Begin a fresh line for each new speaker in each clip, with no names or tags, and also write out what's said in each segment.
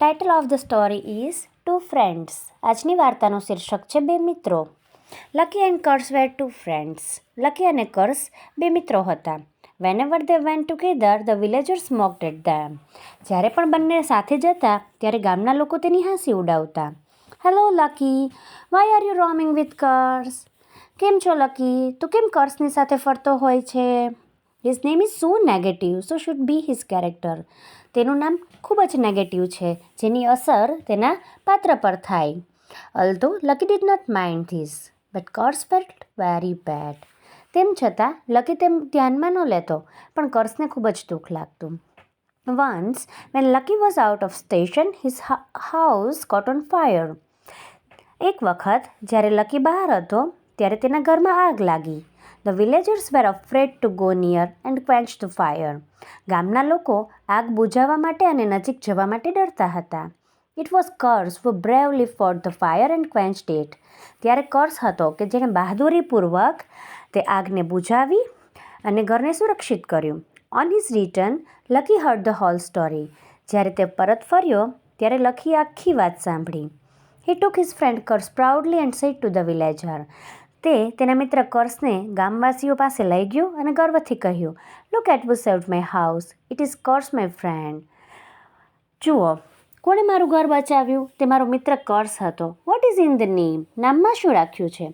Title of the story is two friends આજની વાર્તાનું શીર્ષક છે બે મિત્રો. Lucky and Curse were two friends Lucky અને કર્સ બે મિત્રો હતા. Whenever they went together the villagers mocked at them જ્યારે પણ બંને સાથે જતા, ત્યારે ગામના લોકો તેની હાંસી ઉડાવતા. Hello Lucky why are you roaming with Curse કેમ છો લકી તું કેમ કર્સની સાથે ફરતો હોય છે? His name is so negative so should be his character તેનું નામ ખૂબ જ નેગેટિવ છે, જેની અસર તેના પાત્ર પર થાય. Although Lucky did not mind this but Curse felt very bad તેમ છતાં લકી તેમ ધ્યાનમાં ન લેતો, પણ કર્સને ખૂબ જ દુઃખ લાગતું. Once when Lucky was out of station his house caught on fire એક વખત, જ્યારે લકી બહાર હતો, ત્યારે તેના ઘરમાં આગ લાગી. The villagers were afraid to go near and quench the fire ગામના લોકો આગ બુઝાવવા માટે અને નજીક જવા માટે ડરતા હતા. It was Curse who bravely fought the fire and quench that ત્યારે કર્સ હતો કે જેણે બહાદુરીપૂર્વક તે આગને બુઝાવી અને ઘરને સુરક્ષિત કર્યું. On his return Lucky heard the whole story જ્યારે તે પરત ફર્યો, ત્યારે લખી આખી વાત સાંભળી. He took his friend Curse proudly and said to the villager તે તેના મિત્ર કર્સને ગામવાસીઓ પાસે લઈ ગયો અને ગર્વથી કહ્યું look at who saved my house it is Curse my friend જુઓ, કોણે મારું ઘર બચાવ્યું? તે મારો મિત્ર કર્સ હતો. What is in the name નામમાં શું રાખ્યું છે?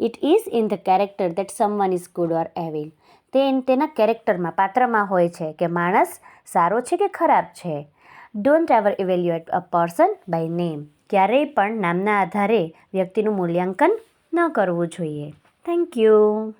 It is in the character that someone is good or evil તે તેના કેરેક્ટરમાં પાત્રમાં હોય છે કે માણસ સારો છે કે ખરાબ છે. Don't ever evaluate a person by name ક્યારેય પણ નામના આધારે વ્યક્તિનું મૂલ્યાંકન ન કરવું જોઈએ. Thank you